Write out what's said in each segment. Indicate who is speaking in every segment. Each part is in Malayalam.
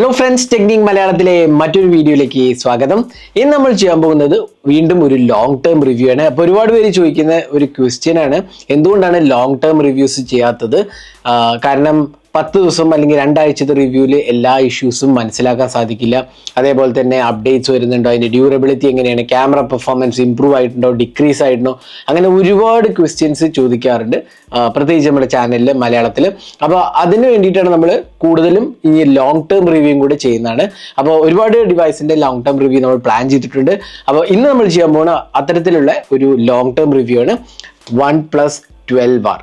Speaker 1: ഹലോ ഫ്രണ്ട്സ് ടെക്നിക് മലയാളത്തിലെ മറ്റൊരു വീഡിയോയിലേക്ക് സ്വാഗതം. ഇന്ന് നമ്മൾ ചെയ്യാൻ പോകുന്നത് വീണ്ടും ഒരു ലോങ് ടേം റിവ്യൂ ആണ്. അപ്പോൾ ഒരുപാട് പേര് ചോദിക്കുന്ന ഒരു ക്വസ്റ്റ്യൻ ആണ്. എന്തുകൊണ്ടാണ് ലോങ് ടേം റിവ്യൂസ് ചെയ്യാത്തത്? കാരണം പത്ത് ദിവസം അല്ലെങ്കിൽ രണ്ടാഴ്ചത്തെ റിവ്യൂവിൽ എല്ലാ ഇഷ്യൂസും മനസ്സിലാക്കാൻ സാധിക്കില്ല. അതേപോലെ തന്നെ അപ്ഡേറ്റ്സ് വരുന്നുണ്ടോ? അതിന്റെ ഡ്യൂറബിലിറ്റി എങ്ങനെയാണ്? ക്യാമറ പെർഫോമൻസ് ഇമ്പ്രൂവ് ആയിട്ടുണ്ടോ? ഡിക്രീസ് ആയിട്ടുണ്ടോ? അങ്ങനെ ഒരുപാട് ക്വസ്റ്റ്യൻസ് ചോദിക്കാറുണ്ട്. പ്രത്യേകിച്ച് നമ്മുടെ ചാനലിൽ മലയാളത്തിൽ അപ്പോൾ അതിന് വേണ്ടിയിട്ടാണ് നമ്മൾ കൂടുതലും ഈ ലോങ് ടേം റിവ്യൂയും കൂടെ ചെയ്യുന്നതാണ്. അപ്പോൾ ഒരുപാട് ഡിവൈസിന്റെ ലോങ് ടേം റിവ്യൂ നമ്മൾ പ്ലാൻ ചെയ്തിട്ടുണ്ട്. അപ്പോൾ ഇന്ന് നമ്മൾ ചെയ്യാൻ പോകുന്ന അത്തരത്തിലുള്ള ഒരു ലോങ് ടേം റിവ്യൂ ആണ്. വൺ പ്ലസ് ട്വൽവ് ആർ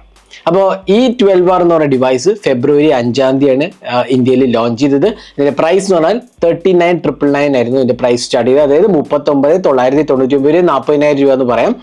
Speaker 1: അപ്പോൾ ഈ ട്വൽവ് ആർ എന്ന് പറയുന്ന ഡിവൈസ് ഫെബ്രുവരി അഞ്ചാം തീയതിയാണ് ഇന്ത്യയിൽ ലോഞ്ച് ചെയ്തത്. ഇതിന്റെ പ്രൈസ് എന്ന് പറഞ്ഞാൽ തേർട്ടി നയൻ ട്രിപ്പിൾ നയൻ ആയിരുന്നു ഇതിന്റെ പ്രൈസ് സ്റ്റാർട്ട് ചെയ്തത്. അതായത് മുപ്പത്തൊമ്പത് തൊള്ളായിരത്തി തൊണ്ണൂറ്റി ഒമ്പത് നാൽപ്പതിനായിരം രൂപ എന്ന് പറയാം.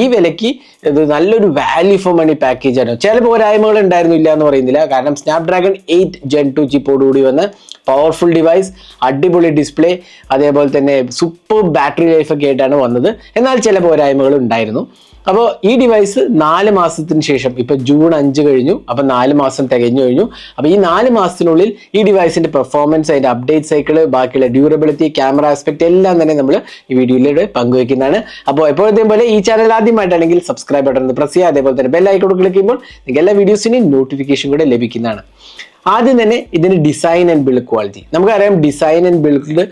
Speaker 1: ഈ വിലയ്ക്ക് ഇത് നല്ലൊരു വാല്യൂ ഫോർ മണി പാക്കേജ് ആണ്. ചില പോരായ്മകൾ ഉണ്ടായിരുന്നില്ല എന്ന് പറയുന്നില്ല. കാരണം സ്നാപ്ഡ്രാഗൺ എയ്റ്റ് ജെൻ ടു ചിപ്പോടുകൂടി വന്ന് പവർഫുൾ ഡിവൈസ് അടിപൊളി ഡിസ്പ്ലേ അതേപോലെ തന്നെ സൂപ്പർ ബാറ്ററി ലൈഫ് ഒക്കെ ആയിട്ടാണ് വന്നത്. എന്നാൽ ചില പോരായ്മകൾ ഉണ്ടായിരുന്നു. അപ്പോൾ ഈ ഡിവൈസ് നാല് മാസത്തിന് ശേഷം ഇപ്പോൾ ജൂൺ അഞ്ച് കഴിഞ്ഞു അപ്പോൾ നാല് മാസം തികഞ്ഞു കഴിഞ്ഞു. അപ്പോൾ ഈ നാല് മാസത്തിനുള്ളിൽ ഈ ഡിവൈസിന്റെ പെർഫോമൻസ് അതിന്റെ അപ്ഡേറ്റ് സൈക്കിൾ ബാക്കിയുള്ള ഡ്യൂറബിലിറ്റി ക്യാമറ ആസ്പെക്ട് എല്ലാം തന്നെ നമ്മൾ ഈ വീഡിയോയിലൂടെ പങ്കുവയ്ക്കുന്നതാണ് അപ്പോൾ എപ്പോഴത്തെയും പോലെ ഈ ചാനൽ ആദ്യമായിട്ടാണെങ്കിൽ സബ്സ്ക്രൈബ് ബട്ടൺ പ്രസ് ചെയ്യുക. അതേപോലെ തന്നെ ബെൽ ഐക്കോൺ ക്ലിക്ക് ചെയ്യുമ്പോൾ നിങ്ങൾക്ക് എല്ലാ വീഡിയോസിനും നോട്ടിഫിക്കേഷൻ കൂടെ ലഭിക്കുന്നതാണ്. ആദ്യം തന്നെ ഇതിന് ഡിസൈൻ ആൻഡ് ബിൽഡ് ക്വാളിറ്റി നമുക്കറിയാം ഡിസൈൻ ആൻഡ് ബിൽഡ്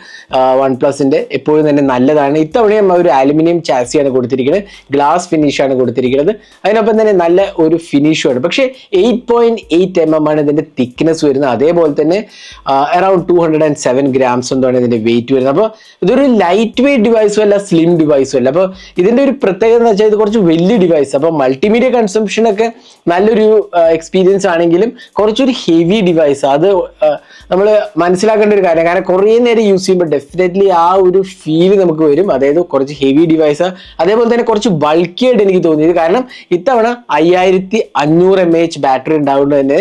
Speaker 1: വൺ പ്ലസിന്റെ എപ്പോഴും തന്നെ നല്ലതാണ്. ഇത്തവണയും ഒരു അലുമിനിയം ചാസിയാണ് കൊടുത്തിരിക്കുന്നത്. ഗ്ലാസ് ഫിനിഷ് ആണ് കൊടുത്തിരിക്കുന്നത്. അതിനൊപ്പം തന്നെ നല്ല ഒരു ഫിനിഷും ആണ്. പക്ഷേ eight point eight M M ആണ് ഇതിന്റെ തിക്നെസ് വരുന്നത്. അതേപോലെ തന്നെ around two hundred and seven grams എന്താണ് ഇതിന്റെ വെയിറ്റ് വരുന്നത്. അപ്പോൾ ഇതൊരു ലൈറ്റ് വെയിറ്റ് ഡിവൈസും അല്ല സ്ലിം ഡിവൈസും അല്ല. അപ്പോൾ ഇതിന്റെ ഒരു പ്രത്യേകത എന്ന് വെച്ചാൽ ഇത് കുറച്ച് വലിയ ഡിവൈസ് അപ്പോൾ മൾട്ടിമീഡിയ കൺസംഷൻ ഒക്കെ നല്ലൊരു എക്സ്പീരിയൻസ് ആണെങ്കിലും കുറച്ചൊരു ഹെവി ഡിവൈസ് അത് നമ്മൾ മനസ്സിലാക്കേണ്ട ഒരു കാര്യം. കാരണം കുറേ നേരം യൂസ് ചെയ്യുമ്പോൾ ഡെഫിനറ്റ്ലി ആ ഒരു ഫീൽ നമുക്ക് വരും. അതായത് കുറച്ച് ഹെവി ഡിവൈസ് അതേപോലെ തന്നെ കുറച്ച് ബൾക്കി ആയിട്ട് എനിക്ക് തോന്നിയത് കാരണം ഇത്തവണ അയ്യായിരത്തി അഞ്ഞൂറ് എം എച്ച് ബാറ്ററി ഉണ്ടാവുന്നത് തന്നെ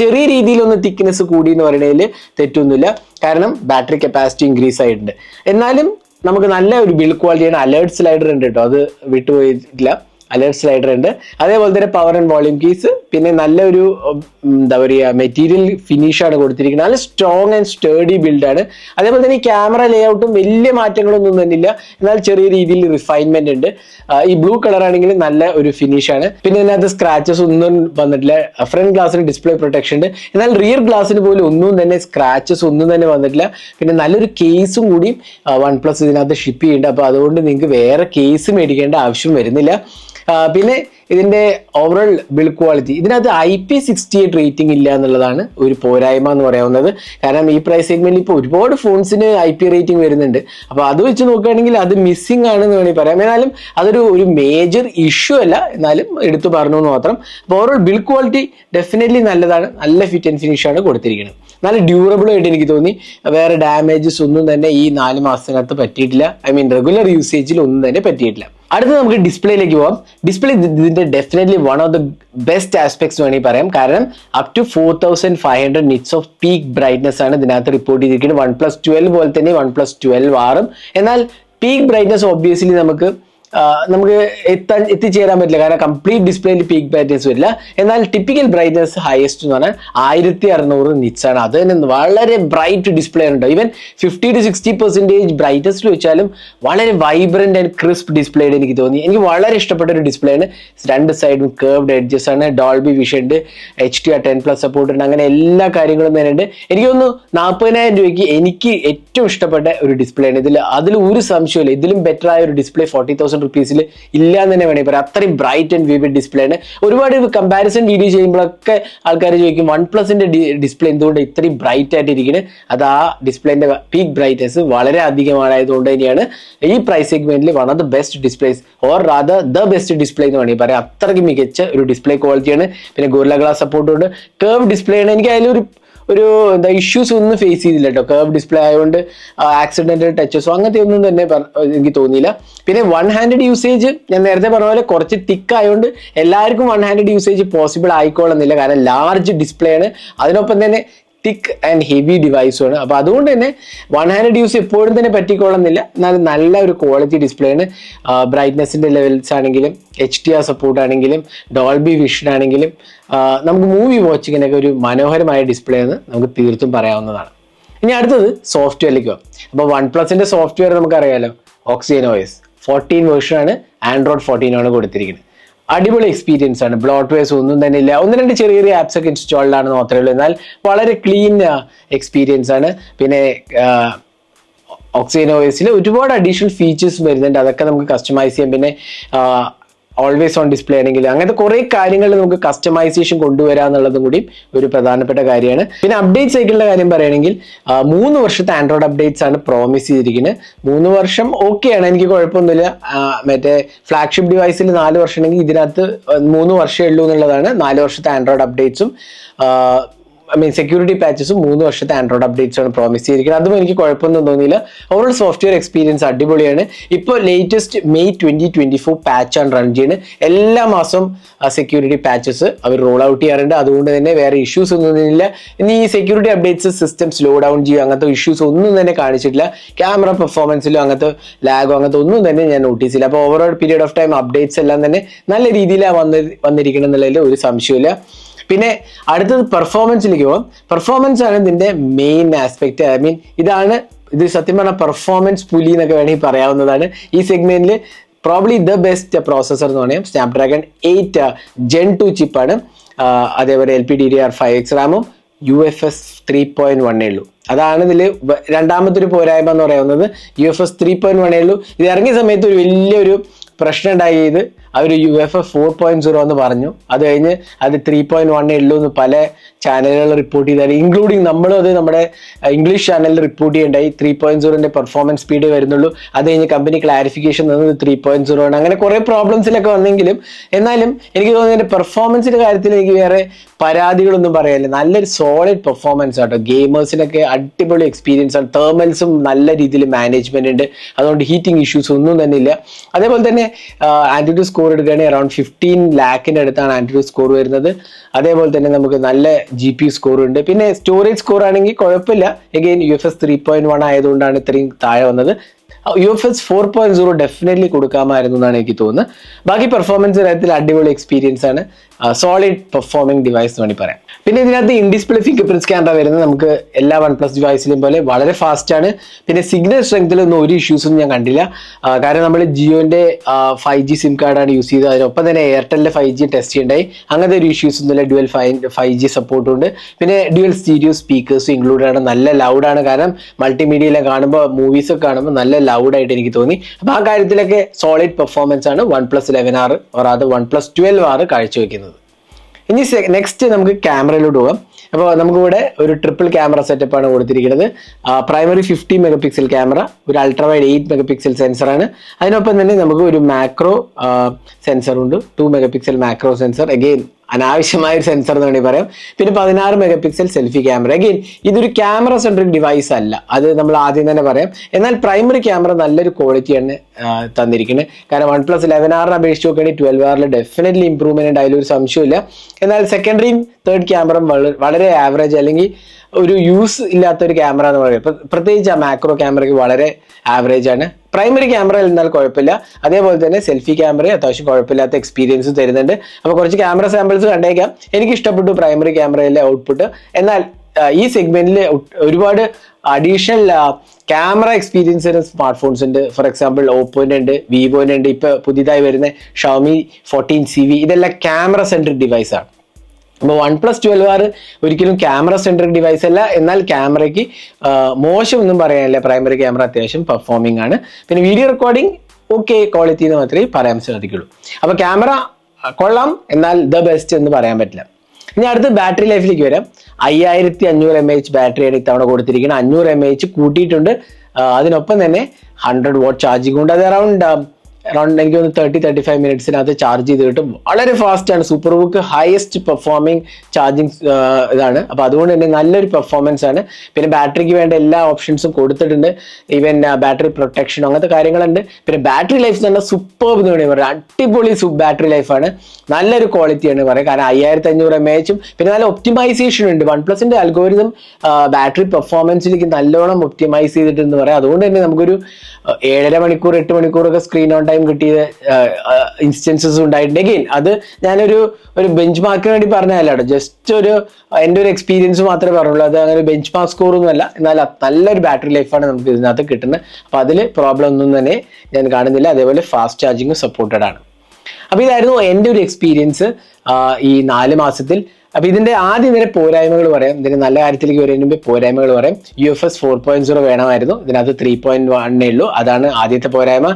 Speaker 1: ചെറിയ രീതിയിലൊന്ന് തിക്നെസ് കൂടി എന്ന് പറയുന്നതിൽ തെറ്റൊന്നുമില്ല. കാരണം ബാറ്ററി കപ്പാസിറ്റി ഇൻക്രീസ് ആയിട്ടുണ്ട്. എന്നാലും നമുക്ക് നല്ല ഒരു ബിൽഡ് ക്വാളിറ്റിയാണ് അലേർട്ട് സ്ലൈഡർ ഉണ്ട് കേട്ടോ. അത് വിട്ടുപോയിട്ടില്ല. അലേർട്ട് സ്ലൈഡർ ഉണ്ട്. അതേപോലെ തന്നെ പവർ ആൻഡ് വോളിയം കീസ് പിന്നെ നല്ലൊരു എന്താ പറയുക മെറ്റീരിയൽ ഫിനിഷാണ് കൊടുത്തിരിക്കുന്നത്. നല്ല സ്ട്രോങ് ആൻഡ് സ്റ്റേഡി ബിൽഡാണ് അതേപോലെ തന്നെ ഈ ക്യാമറ ലേഔട്ടും വലിയ മാറ്റങ്ങളൊന്നും തന്നില്ല എന്നാൽ ചെറിയ രീതിയിൽ റിഫൈൻമെന്റ് ഉണ്ട്. ഈ ബ്ലൂ കളർ ആണെങ്കിൽ നല്ല ഒരു ഫിനിഷ് ആണ്. പിന്നെ ഇതിനകത്ത് സ്ക്രാച്ചസ് ഒന്നും വന്നിട്ടില്ല. ഫ്രണ്ട് ഗ്ലാസ്സിന് ഡിസ്പ്ലേ പ്രൊട്ടക്ഷൻ ഉണ്ട്. എന്നാൽ റിയർ ഗ്ലാസ്സിന് പോലും ഒന്നും തന്നെ സ്ക്രാച്ചസ് ഒന്നും തന്നെ വന്നിട്ടില്ല. പിന്നെ നല്ലൊരു കേസും കൂടി വൺ പ്ലസ് ഇതിനകത്ത് ഷിപ്പ് ചെയ്യുന്നുണ്ട്. അപ്പോൾ അതുകൊണ്ട് നിങ്ങൾക്ക് വേറെ കേസ് മേടിക്കേണ്ട ആവശ്യം വരുന്നില്ല. പിന്നെ ഇതിന്റെ ഓവറോൾ ബിൽഡ് ക്വാളിറ്റി ഇതിനകത്ത് I P sixty eight rating ഇല്ല എന്നുള്ളതാണ് ഒരു പോരായ്മ എന്ന് പറയാവുന്നത്. കാരണം ഈ പ്രൈസ് സെഗ്മെന്റിൽ ഇപ്പോൾ ഒരുപാട് ഫോൺസിന് ഐ പി റേറ്റിംഗ് വരുന്നുണ്ട്. അപ്പോൾ അത് വെച്ച് നോക്കുകയാണെങ്കിൽ അത് മിസ്സിംഗ് ആണെന്ന് വേണമെങ്കിൽ പറയാം. എന്നാലും അതൊരു ഒരു മേജർ ഇഷ്യൂ അല്ല. എന്നാലും എടുത്തു പറഞ്ഞു എന്ന് മാത്രം. അപ്പോൾ ഓവറോൾ ബിൽഡ് ക്വാളിറ്റി ഡെഫിനറ്റ്ലി നല്ലതാണ്. നല്ല ഫിറ്റ് ആൻഡ് ഫിനിഷ് ആണ് കൊടുത്തിരിക്കുന്നത്. നല്ല ഡ്യൂറബിൾ ആയിട്ട് എനിക്ക് തോന്നി. വേറെ ഡാമേജസ് ഒന്നും തന്നെ ഈ നാല് മാസത്തിനകത്ത് പറ്റിയിട്ടില്ല. ഐ മീൻ റെഗുലർ യൂസേജിൽ ഒന്നും തന്നെ പറ്റിയിട്ടില്ല. അടുത്ത നമുക്ക് ഡിസ്പ്ലേയിലേക്ക് പോകാം ഡിസ്പ്ലേ ഇതിന്റെ definitely one of the best aspects വേണമെങ്കിൽ പറയാം. കാരണം up to four thousand five hundred nits of peak brightness ആണ് ഇതിനകത്ത് റിപ്പോർട്ട് ചെയ്തിരിക്കുന്നത്. വൺ പ്ലസ് ട്വൽവ് പോലെ തന്നെ വൺ പ്ലസ് ട്വൽവ് ആറും. എന്നാൽ പീക്ക് ബ്രൈറ്റ്നസ് ഒബ്വിയസ്ലി നമുക്ക് നമുക്ക് എത്താൻ എത്തിച്ചേരാൻ പറ്റില്ല. കാരണം കംപ്ലീറ്റ് ഡിസ്പ്ലേയിൽ പീക്ക് ബ്രൈറ്റ്നസ് വരില്ല. എന്നാൽ ടിപ്പിക്കൽ ബ്രൈറ്റ്നസ് ഹയസ്റ്റ് എന്ന് പറഞ്ഞാൽ ആയിരത്തി അറുന്നൂറ് നിറ്റ്സ് ആണ്. അത് തന്നെ വളരെ ബ്രൈറ്റ് ഡിസ്പ്ലേ ഉണ്ട് even fifty to sixty percentage brightness വെച്ചാലും വളരെ വൈബ്രന്റ് ആൻഡ് ക്രിസ്പ് ഡിസ്പ്ലേ ആയിട്ട് എനിക്ക് തോന്നി. എനിക്ക് വളരെ ഇഷ്ടപ്പെട്ട ഒരു ഡിസ്പ്ലേ ആണ്. രണ്ട് സൈഡും കേർവ്ഡ് എഡ്ജസ് ആണ്. ഡോൾബി വിഷൻ ഉണ്ട്. H D R ten plus support ഉണ്ട്. അങ്ങനെ എല്ലാ കാര്യങ്ങളും തന്നെ ഉണ്ട്. എനിക്ക് നാൽപ്പതിനായിരം രൂപയ്ക്ക് എനിക്ക് ഏറ്റവും ഇഷ്ടപ്പെട്ട ഒരു ഡിസ്പ്ലേ ആണ്. ഇതിൽ അതിൽ ഒരു സംശയമില്ല ഇതിലും ബെറ്റർ ആയ ഒരു ഡിസ്പ്ലേ ഫോർട്ടി തൗസൻഡ് റുപ്പീസിൽ ഇല്ല എന്ന് തന്നെ വേണമെങ്കിൽ പറയാം. അത്രയും ബ്രൈറ്റ് ആൻഡ് വിവിഡ് ഡിസ്പ്ലേ ആണ്. ഒരുപാട് കമ്പാരിസൺ വീഡിയോ ചെയ്യുമ്പോഴൊക്കെ ആൾക്കാർ ചോദിക്കും വൺ പ്ലസിന്റെ ഡിസ്പ്ലേ എന്തുകൊണ്ട് ഇത്രയും ബ്രൈറ്റ് ആയിട്ട് ഇരിക്കുന്നത് അത് ആ ഡിസ്പ്ലേന്റെ പീക്ക് ബ്രൈറ്റ്നസ് വളരെ അധികമായതുകൊണ്ട് തന്നെയാണ് ഈ പ്രൈസ് സെഗ്മെന്റിൽ one of the best displays or rather the best display എന്ന് വേണമെങ്കിൽ പറയാം. അത്രയ്ക്ക് മികച്ച ഒരു ഡിസ്പ്ലേ ക്വാളിറ്റിയാണ് പിന്നെ ഗോർല ഗ്ലാസ് സപ്പോർട്ടുണ്ട് കേർവ് ഡിസ്പ്ലേ ആണ്. എനിക്ക് അതിലൊരു ഒരു എന്താ ഇഷ്യൂസ് ഒന്നും ഫേസ് ചെയ്തില്ല കേട്ടോ കേർവ് ഡിസ്പ്ലേ ആയതുകൊണ്ട് ആക്സിഡന്റൽ ടച്ചസോ അങ്ങനത്തെ ഒന്നും തന്നെ എനിക്ക് തോന്നിയില്ല. പിന്നെ വൺ ഹാൻഡഡ് യൂസേജ് ഞാൻ നേരത്തെ പറഞ്ഞ പോലെ കുറച്ച് തിക്ക് ആയതുകൊണ്ട് എല്ലാവർക്കും വൺ ഹാൻഡഡ് യൂസേജ് പോസിബിൾ ആയിക്കോളുന്നില്ല. കാരണം ലാർജ് ഡിസ്പ്ലേ ആണ്. അതിനൊപ്പം തന്നെ തിക്ക് ആൻഡ് ഹെവി ഡിവൈസുമാണ് അപ്പോൾ അതുകൊണ്ട് തന്നെ വൺ ഹാൻഡ് യൂസ് എപ്പോഴും തന്നെ പറ്റിക്കൊള്ളുന്നില്ല. എന്നാലും നല്ല ഒരു ക്വാളിറ്റി ഡിസ്പ്ലേ ആണ്. ബ്രൈറ്റ്നെസ്സിന്റെ ലെവൽസ് ആണെങ്കിലും എച്ച് ഡി ആർ സപ്പോർട്ട് ആണെങ്കിലും ഡോൾബി വിഷൻ ആണെങ്കിലും നമുക്ക് മൂവി വാച്ചിങ്ങിനൊക്കെ ഒരു മനോഹരമായ ഡിസ്പ്ലേ എന്ന് നമുക്ക് തീർത്തും പറയാവുന്നതാണ്. ഇനി അടുത്തത് സോഫ്റ്റ്വെയറിലേക്ക് പോകാം അപ്പോൾ വൺ പ്ലസിന്റെ സോഫ്റ്റ്വെയർ നമുക്കറിയാലോ. ഓക്സിജൻ ഓയസ് ഫോർട്ടീൻ വേർഷൻ ആണ്. ആൻഡ്രോയിഡ് ഫോർട്ടീനാണ് കൊടുത്തിരിക്കുന്നത്. അടിപൊളി എക്സ്പീരിയൻസ് ആണ്. ബ്ലോട്ട് വേസ് ഒന്നും തന്നെ ഇല്ല. ഒന്ന് രണ്ട് ചെറിയ ചെറിയ ആപ്സ് ഒക്കെ ഇൻസ്റ്റാൾഡ് ആണെന്ന് മാത്രമേ ഉള്ളൂ. എന്നാൽ വളരെ ക്ലീൻ എക്സ്പീരിയൻസ് ആണ്. പിന്നെ ഓക്സിജൻ ഓയസിൽ ഒരുപാട് അഡീഷണൽ ഫീച്ചേഴ്സ് വരുന്നുണ്ട്. അതൊക്കെ നമുക്ക് കസ്റ്റമൈസ് ചെയ്യാം. പിന്നെ ഓൾവേസ് ഓൺ ഡിസ്പ്ലേ ആണെങ്കിൽ അങ്ങനത്തെ കുറെ കാര്യങ്ങൾ നമുക്ക് കസ്റ്റമൈസേഷൻ കൊണ്ടുവരാ എന്നുള്ളതും കൂടി ഒരു പ്രധാനപ്പെട്ട കാര്യമാണ്. പിന്നെ അപ്ഡേറ്റ് സൈക്കിളിന്റെ കാര്യം പറയുകയാണെങ്കിൽ മൂന്ന് വർഷത്തെ ആൻഡ്രോയിഡ് അപ്ഡേറ്റ്സ് ആണ് പ്രോമിസ് ചെയ്തിരിക്കുന്നത്. മൂന്ന് വർഷം ഓക്കെയാണ് എനിക്ക് കുഴപ്പമൊന്നുമില്ല. മറ്റേ ഫ്ലാഗ്ഷിപ്പ് ഡിവൈസിൽ നാല് വർഷം ഇതിനകത്ത് മൂന്ന് വർഷമേ ഉള്ളൂ എന്നുള്ളതാണ് നാല് വർഷത്തെ ആൻഡ്രോയിഡ് അപ്ഡേറ്റ്സും ഐ മീൻ സെക്യൂരിറ്റി പാച്ചസും മൂന്ന് വർഷത്തെ ആൻഡ്രോയിഡ് അപ്ഡേറ്റ്സ് ആണ് പ്രോമിസ് ചെയ്തിരിക്കുന്നത്. അതും എനിക്ക് കുഴപ്പമൊന്നും തോന്നിയില്ല. ഓവറോൾ സോഫ്റ്റ്വെയർ എക്സ്പീരിയൻസ് അടിപൊളിയാണ്. ഇപ്പോൾ latest May twenty twenty four പാച്ചാണ് run ചെയ്യുന്നത് എല്ലാ മാസവും സെക്യൂരിറ്റി പാച്ചസ് അവർ റോൾ ഔട്ട് ചെയ്യാറുണ്ട്. അതുകൊണ്ട് തന്നെ വേറെ ഇഷ്യൂസ് ഒന്നും ഇല്ല ഇനി ഈ security updates system slow down ചെയ്യുക അങ്ങനത്തെ ഇഷ്യൂസ് ഒന്നും തന്നെ കാണിച്ചിട്ടില്ല. ക്യാമറ പെർഫോമൻസിലോ അങ്ങനത്തെ ലാഗോ അങ്ങനത്തെ ഒന്നും തന്നെ ഞാൻ നോട്ടീസ് ചെയ്യില്ല അപ്പോൾ overall period of time updates എല്ലാം തന്നെ നല്ല രീതിയിലാണ് വന്ന് വന്നിരിക്കണം എന്നുള്ളതിൽ ഒരു സംശയമില്ല പിന്നെ അടുത്തത് പെർഫോമൻസിലേക്ക് പോകാം പെർഫോമൻസ് ആണ് ഇതിന്റെ മെയിൻ ആസ്പെക്ട് ഐ മീൻ ഇതാണ് ഇത് സത്യം പറഞ്ഞാൽ പെർഫോമൻസ് പുലി എന്നൊക്കെ വേണമെങ്കിൽ പറയാവുന്നതാണ്. ഈ സെഗ്മെന്റിൽ പ്രോബ്ലി ദ ബെസ്റ്റ് പ്രോസസർ എന്ന് പറയാം. സ്നാപ്ഡ്രാഗൺ എയ്റ്റ് ജെൻ ടു ചിപ്പാണ് അതേപോലെ L P D D R five X റാമും U F S three point വണ്ണേ ഉള്ളൂ. അതാണ് ഇതിൽ രണ്ടാമത്തെ ഒരു പോരായ്മ എന്ന് പറയുന്നത് U F S three point വണ്ണേ ഉള്ളൂ. ഇത് ഇറങ്ങിയ സമയത്ത് ഒരു വലിയൊരു പ്രശ്നം ഉണ്ടായത് അവർ U F F four point zero എന്ന് പറഞ്ഞു. അത് കഴിഞ്ഞ് അത് ത്രീ പോയിന്റ് വണ്ണേ ഉള്ളൂ എന്ന് പല ചാനലുകൾ റിപ്പോർട്ട് ചെയ്താൽ ഇൻക്ലൂഡിങ് നമ്മളും അത് നമ്മുടെ ഇംഗ്ലീഷ് ചാനലിൽ റിപ്പോർട്ട് ചെയ്യേണ്ടായി. ത്രീ പോയിന്റ് സീറോന്റെ പെർഫോമൻസ് സ്പീഡ് വരുന്നുള്ളൂ. അത് കഴിഞ്ഞ് കമ്പനി ക്ലാരിഫിക്കേഷൻ തന്നത് ത്രീ പോയിന്റ് സീറോ ആണ്. അങ്ങനെ കുറെ പ്രോബ്ലംസിലൊക്കെ വന്നെങ്കിലും എന്നാലും എനിക്ക് തോന്നുന്നു പെർഫോമൻസിന്റെ കാര്യത്തിൽ എനിക്ക് വേറെ പരാതികളൊന്നും പറയാനില്ല. നല്ലൊരു സോളിഡ് പെർഫോമൻസ് ആട്ടോ. ഗെയിമേഴ്സിനൊക്കെ അടിപൊളി എക്സ്പീരിയൻസ് ആണ്. തേർമൽസും നല്ല രീതിയിൽ മാനേജ്മെന്റ് ഉണ്ട്. അതുകൊണ്ട് ഹീറ്റിംഗ് ഇഷ്യൂസ് ഒന്നും തന്നെ ഇല്ല. അതേപോലെ തന്നെ ആൻഡ് സ്കോർ എടുക്കുകയാണെങ്കിൽ അറൌണ്ട് ഫിഫ്റ്റീൻ ലാക്കിന്റെ അടുത്താണ് ആൻഡ്രോയിഡ് സ്കോർ വരുന്നത്. അതേപോലെ തന്നെ നമുക്ക് നല്ല ജി പി സ്കോർ ഉണ്ട്. പിന്നെ സ്റ്റോറേജ് സ്കോർ ആണെങ്കിൽ കുഴപ്പമില്ല. Again U F S three point one ആയതുകൊണ്ടാണ് ഇത്രയും താഴെ വന്നത്. U F S four point zero definitely കൊടുക്കാമായിരുന്നു എന്നാണ് എനിക്ക് തോന്നുന്നത്. ബാക്കി പെർഫോമൻസ് കാര്യത്തിൽ അടിപൊളി എക്സ്പീരിയൻസ് ആണ്. സോളിഡ് പെർഫോമിംഗ് ഡിവൈസ് എന്ന് വേണമെങ്കിൽ പറയാം. പിന്നെ ഇതിനകത്ത് ഇൻഡിസ്പ്ലേ ഫിംഗർ പ്രിൻസ് ക്യാമറ വരുന്നത് നമുക്ക് എല്ലാ വൺ പ്ലസ് ഡിവൈസിലും പോലെ വളരെ ഫാസ്റ്റ് ആണ്. പിന്നെ സിഗ്നൽ സ്ട്രെങ്തിലൊന്നും ഒരു ഇഷ്യൂസും ഞാൻ കണ്ടില്ല. കാരണം നമ്മൾ ജിയോന്റെ ഫൈവ് ജി സിം കാർഡാണ് യൂസ് ചെയ്തത്. അതിനൊപ്പം തന്നെ എയർടെലിന്റെ ഫൈവ് ജി ടെസ്റ്റ് ചെയ്യണ്ടായി. അങ്ങനത്തെ ഒരു ഇഷ്യൂസ് ഒന്നുമില്ല. ഡ്യുവൽ ഫൈവ് ഫൈവ് ജി സപ്പോർട്ടും ഉണ്ട്. പിന്നെ ഡ്യുവൽ സ്റ്റീരിയോ സ്പീക്കേഴ്സും ഇൻക്ലൂഡ് ആണ്. നല്ല ലൗഡാണ് കാരണം മൾട്ടിമീഡിയയിലെ കാണുമ്പോൾ മൂവീസ് ഒക്കെ കാണുമ്പോൾ നല്ല ലൗഡായിട്ട് എനിക്ക് തോന്നി. അപ്പോൾ ആ കാര്യത്തിലൊക്കെ സോളിഡ് പെർഫോമൻസ് ആണ് വൺ പ്ലസ് ഇലവൻ ആറ് ഓർ അത് വൺ പ്ലസ് ട്വൽവ് ആറ് കാഴ്ചവെക്കുന്നത്. ഇനി നെക്സ്റ്റ് നമുക്ക് ക്യാമറയിലോട്ട് പോകാം. അപ്പോൾ നമുക്കിവിടെ ഒരു ട്രിപ്പിൾ ക്യാമറ സെറ്റപ്പ് ആണ് കൊടുത്തിരിക്കുന്നത്. Primary fifty mega pixel camera ഒരു ultra wide eight mega pixel സെൻസറാണ് അതിനൊപ്പം തന്നെ നമുക്ക് ഒരു മാക്രോ സെൻസർ ഉണ്ട്. Two megapixel macro sensor again അനാവശ്യമായ ഒരു സെൻസർ എന്ന് വേണമെങ്കിൽ പറയാം. പിന്നെ പതിനാറ് mega pixel selfie camera again ഇതൊരു ക്യാമറ സെൻട്രിക് ഡിവൈസ് അല്ല. അത് നമ്മൾ ആദ്യം തന്നെ പറയാം. എന്നാൽ പ്രൈമറി ക്യാമറ നല്ലൊരു ക്വാളിറ്റിയാണ് തന്നിരിക്കുന്നത് കാരണം വൺ പ്ലസ് ലെവൻ ആറിന് അപേക്ഷിച്ച് നോക്കുകയാണെങ്കിൽ ട്വൽവ് ആറിൽ ഡെഫിനറ്റ്ലി ഇമ്പ്രൂവ്മെന്റ് ഉണ്ട് ഒരു സംശയമില്ല എന്നാൽ സെക്കൻഡറിയും തേർഡ് ക്യാമറ വളരെ ആവറേജ് അല്ലെങ്കിൽ ഒരു യൂസ് ഇല്ലാത്ത ഒരു ക്യാമറ എന്ന് പറയുന്നത്. പ്ര- പ്രത്യേകിച്ച് ആ മാക്രോ ക്യാമറയ്ക്ക് വളരെ ആവറേജ് ആണ്. പ്രൈമറി ക്യാമറ ഇരുന്നാൽ കുഴപ്പമില്ല. അതേപോലെ തന്നെ സെൽഫി ക്യാമറ അത്യാവശ്യം കുഴപ്പമില്ലാത്ത എക്സ്പീരിയൻസ് തരുന്നുണ്ട്. അപ്പോൾ കുറച്ച് ക്യാമറ സാമ്പിൾസ് കണ്ടേക്കാം. എനിക്ക് ഇഷ്ടപ്പെട്ടു പ്രൈമറി ക്യാമറയിലെ ഔട്ട്പുട്ട് എന്നാൽ ഈ സെഗ്മെന്റിൽ ഒരുപാട് additional camera experience smart phones ഉണ്ട്. ഫോർ എക്സാമ്പിൾ ഓപ്പോന്റെ ഉണ്ട് വിവോന്റെ ഉണ്ട്. ഇപ്പൊ പുതിയതായി വരുന്ന ഷോമി ഫോർട്ടീൻ സി വി ഇതെല്ലാം ക്യാമറ സെൻട്രിക് ഡിവൈസ് ആണ്. അപ്പോൾ വൺ പ്ലസ് ട്വൽവ് ആർ ഒരിക്കലും ക്യാമറ സെൻട്രിക് ഡിവൈസ് അല്ല. എന്നാൽ ക്യാമറയ്ക്ക് മോശം ഒന്നും പറയാനില്ല. പ്രൈമറി ക്യാമറ അത്യാവശ്യം പെർഫോമിംഗ് ആണ്. പിന്നെ വീഡിയോ റെക്കോർഡിംഗ് ഓക്കെ ക്വാളിറ്റി എന്ന് മാത്രമേ പറയാൻ സാധിക്കുള്ളൂ. അപ്പോൾ ക്യാമറ കൊള്ളാം. എന്നാൽ ദ ബെസ്റ്റ് എന്ന് പറയാൻ പറ്റില്ല. ഇനി അടുത്ത് ബാറ്ററി ലൈഫിലേക്ക് വരാം. അയ്യായിരത്തി അഞ്ഞൂറ് എം എച്ച് ബാറ്ററിയാണ് ഇത്തവണ കൊടുത്തിരിക്കുന്നത്. അഞ്ഞൂറ് എം എച്ച് കൂട്ടിയിട്ടുണ്ട്. അതിനൊപ്പം തന്നെ ഹൺഡ്രഡ് വാട്ട് ചാർജിംഗ് ഉണ്ട്. അത് അറൗണ്ട് അറൗണ്ട് എനിക്ക് തോന്നുന്നു തേർട്ടി തേർട്ടി ഫൈവ് മിനിറ്റ്സിനകത്ത് ചാർജ് ചെയ്ത് കിട്ടും. വളരെ ഫാസ്റ്റ് ആണ്. Super book highest performing charging ഇതാണ്. അപ്പൊ അതുകൊണ്ട് തന്നെ നല്ലൊരു പെർഫോമൻസ് ആണ്. പിന്നെ ബാറ്ററിക്ക് വേണ്ട എല്ലാ ഓപ്ഷൻസും കൊടുത്തിട്ടുണ്ട്. ഈവൻ ബാറ്ററി പ്രൊട്ടക്ഷൻ അങ്ങനത്തെ കാര്യങ്ങളുണ്ട്. പിന്നെ ബാറ്ററി ലൈഫ് നല്ല സൂപ്പർ എന്ന് വേണമെങ്കിൽ പറയാം. അടിപൊളി സൂപ്പ് ബാറ്ററി ലൈഫാണ് നല്ലൊരു ക്വാളിറ്റി ആണ് പറയാം. കാരണം അയ്യായിരത്തി അഞ്ഞൂറ് എം എച്ചും പിന്നെ നല്ല ഒപ്റ്റിമൈസേഷൻ ഉണ്ട്. വൺ പ്ലസിന്റെ അൽഗോരിതം ബാറ്ററി പെർഫോമൻസിലേക്ക് നല്ലോണം ഒപ്റ്റിമൈസ് ചെയ്തിട്ടെന്ന് പറയാം. അതുകൊണ്ട് തന്നെ നമുക്കൊരു ഏഴര മണിക്കൂർ എട്ട് മണിക്കൂറൊക്കെ സ്ക്രീൻ ഓൺ ടൈം ടൈം കിട്ടിയ ഇൻസ്റ്റൻസസ് ഉണ്ടായിട്ടുണ്ട്. അഗെയിൻ അത് ഞാനൊരു ഒരു ബെഞ്ച് മാർക്കിന് വേണ്ടി പറഞ്ഞതല്ല ജസ്റ്റ് ഒരു എന്റെ ഒരു എക്സ്പീരിയൻസ് മാത്രമേ പറഞ്ഞുള്ളൂ. അത് അങ്ങനെ ബെഞ്ച് മാർക്ക് സ്കോർ ഒന്നും അല്ല. എന്നാൽ നല്ലൊരു ബാറ്ററി ലൈഫാണ് നമുക്ക് ഇതിനകത്ത് കിട്ടുന്നത്. അപ്പോൾ അതിൽ പ്രോബ്ലം ഒന്നും തന്നെ ഞാൻ കാണുന്നില്ല. അതേപോലെ ഫാസ്റ്റ് ചാർജിങ്ങും സപ്പോർട്ടഡ് ആണ്. അപ്പൊ ഇതായിരുന്നു എന്റെ ഒരു എക്സ്പീരിയൻസ് ഈ നാല് മാസത്തിൽ. അപ്പൊ ഇതിന്റെ ആദ്യം ഇതിന്റെ പോരായ്മകൾ പറയാം. ഇതിന്റെ നല്ല കാര്യത്തിലേക്ക് വരുന്നതിന് മുമ്പ് പോരായ്മകൾ പറയാം. U F S four point zero വേണമായിരുന്നു. ഇതിനകത്ത് ത്രീ പോയിന്റ് വണ്ണേ ഉള്ളൂ. അതാണ് ആദ്യത്തെ പോരായ്മ.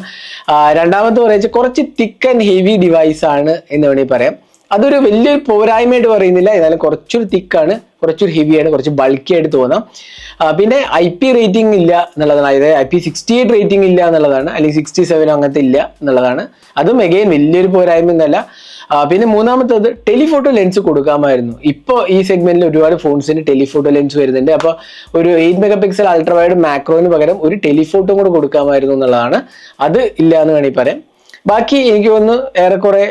Speaker 1: രണ്ടാമത്തെ പറയുന്നത് കുറച്ച് തിക്ക് ആൻഡ് ഹെവി ഡിവൈസ് ആണ് എന്ന് വേണമെങ്കിൽ പറയാം. അതൊരു വലിയൊരു പോരായ്മയായിട്ട് പറയുന്നില്ല. എന്നാലും കുറച്ചൊരു തിക്കാണ് കുറച്ചൊരു ഹെവിയാണ് കുറച്ച് ബൾക്കി ആയിട്ട് തോന്നാം. പിന്നെ ഐ പി റേറ്റിംഗ് ഇല്ല എന്നുള്ളതാണ്. അതായത് I P sixty eight rating ഇല്ല എന്നുള്ളതാണ്. അല്ലെങ്കിൽ സിക്സ്റ്റി സെവൻ അങ്ങനത്തെ ഇല്ല എന്നുള്ളതാണ്. അതും എഗെയിൻ വലിയൊരു പോരായ്മ എന്നല്ല. പിന്നെ മൂന്നാമത്തത് ടെലിഫോട്ടോ ലെൻസ് കൊടുക്കാമായിരുന്നു. ഇപ്പോൾ ഈ സെഗ്മെന്റിൽ ഒരുപാട് ഫോൺസിന് ടെലിഫോട്ടോ ലെൻസ് വരുന്നുണ്ട്. അപ്പോൾ ഒരു eight mega pixel ultra wide മാക്രോന് പകരം ഒരു ടെലിഫോട്ടോ കൂടെ കൊടുക്കാമായിരുന്നു എന്നുള്ളതാണ്. അത് ഇല്ല എന്ന് വേണമെങ്കിൽ പറയാം. ബാക്കി എനിക്ക് തോന്നുന്നു ഏറെക്കുറെ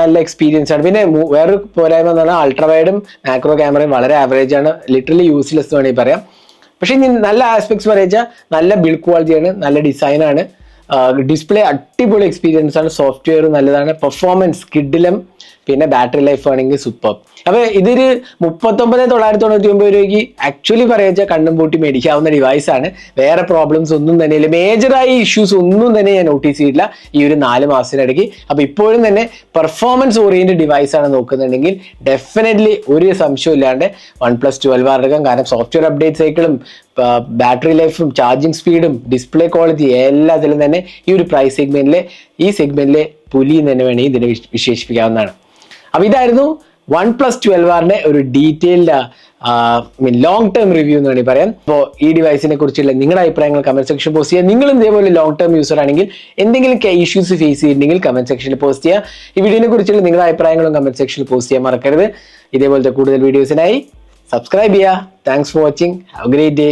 Speaker 1: നല്ല എക്സ്പീരിയൻസ് ആണ്. പിന്നെ വേറൊരു പോരായ്മ എന്ന് പറഞ്ഞാൽ അൾട്രാ വൈഡും മാക്രോ ക്യാമറയും വളരെ ആവറേജ് ആണ്. ലിറ്ററലി യൂസ്ലെസ് വേണമെങ്കിൽ പറയാം. പക്ഷേ നല്ല ആസ്പെക്ട്സ് പറയുക നല്ല ബിൽഡ് ക്വാളിറ്റിയാണ് നല്ല ഡിസൈനാണ് ഡിസ്പ്ലേ അടിപൊളി എക്സ്പീരിയൻസ് ആണ്. സോഫ്റ്റ്വെയർ നല്ലതാണ്. പെർഫോമൻസ് കിഡിലും പിന്നെ ബാറ്ററി ലൈഫ് ആണെങ്കിൽ സൂപ്പർ അപ്പൊ ഇതൊരു മുപ്പത്തൊമ്പത് തൊള്ളായിരത്തി തൊണ്ണൂറ്റി ഒമ്പത് രൂപയ്ക്ക് ആക്ച്വലി പറയുക കണ്ണും പൂട്ടി മേടിക്കാവുന്ന ഡിവൈസ് ആണ്. വേറെ പ്രോബ്ലംസ് ഒന്നും തന്നെ ഇല്ല. മേജറായി ഇഷ്യൂസ് ഒന്നും തന്നെ ഞാൻ നോട്ടീസ് ചെയ്തില്ല ഈ ഒരു നാല് മാസത്തിനിടയ്ക്ക്. അപ്പൊ ഇപ്പോഴും തന്നെ പെർഫോമൻസ് ഓറിയന്റഡ് ഡിവൈസ് ആണ് നോക്കുന്നുണ്ടെങ്കിൽ ഡെഫിനറ്റ്ലി ഒരു സംശയം ഇല്ലാണ്ട് വൺ പ്ലസ് ട്വൽവ് എടുക്കാം കാരണം സോഫ്റ്റ്വെയർ അപ്ഡേറ്റ് സൈക്കിളും ബാറ്ററി ലൈഫും ചാർജിങ് സ്പീഡും ഡിസ്പ്ലേ ക്വാളിറ്റി എല്ലാത്തിലും തന്നെ ഈ ഒരു പ്രൈസ് സെഗ്മെന്റിലെ ഈ സെഗ്മെന്റിലെ പുലി എന്ന് തന്നെ വേണമെങ്കിൽ ഇതിനെ വിശേഷിപ്പിക്കാവുന്നതാണ്. അപ്പോൾ ഇതായിരുന്നു വൺ പ്ലസ് ട്വൽവ് ആറിന്റെ ഒരു detailed mean long term review എന്ന് വേണമെങ്കിൽ പറയാം. അപ്പോൾ ഈ ഡിവൈസിനെ കുറിച്ചുള്ള നിങ്ങളുടെ അഭിപ്രായങ്ങൾ കമന്റ് സെക്ഷൻ പോസ്റ്റ് ചെയ്യുക. നിങ്ങളും ഇതേപോലെ ലോങ് ടേം യൂസർ ആണെങ്കിൽ എന്തെങ്കിലും ഇഷ്യൂസ് ഫേസ് ചെയ്തിട്ടുണ്ടെങ്കിൽ കമന്റ് സെക്ഷനിൽ പോസ്റ്റ് ചെയ്യുക. ഈ വീഡിയോനെ കുറിച്ചുള്ള നിങ്ങളുടെ അഭിപ്രായങ്ങളും കമന്റ് സെക്ഷനിൽ പോസ്റ്റ് ചെയ്യാൻ മറക്കരുത്. ഇതേപോലത്തെ കൂടുതൽ വീഡിയോസിനായി സബ്സ്ക്രൈബ് ചെയ്യുക thanks for watching have great day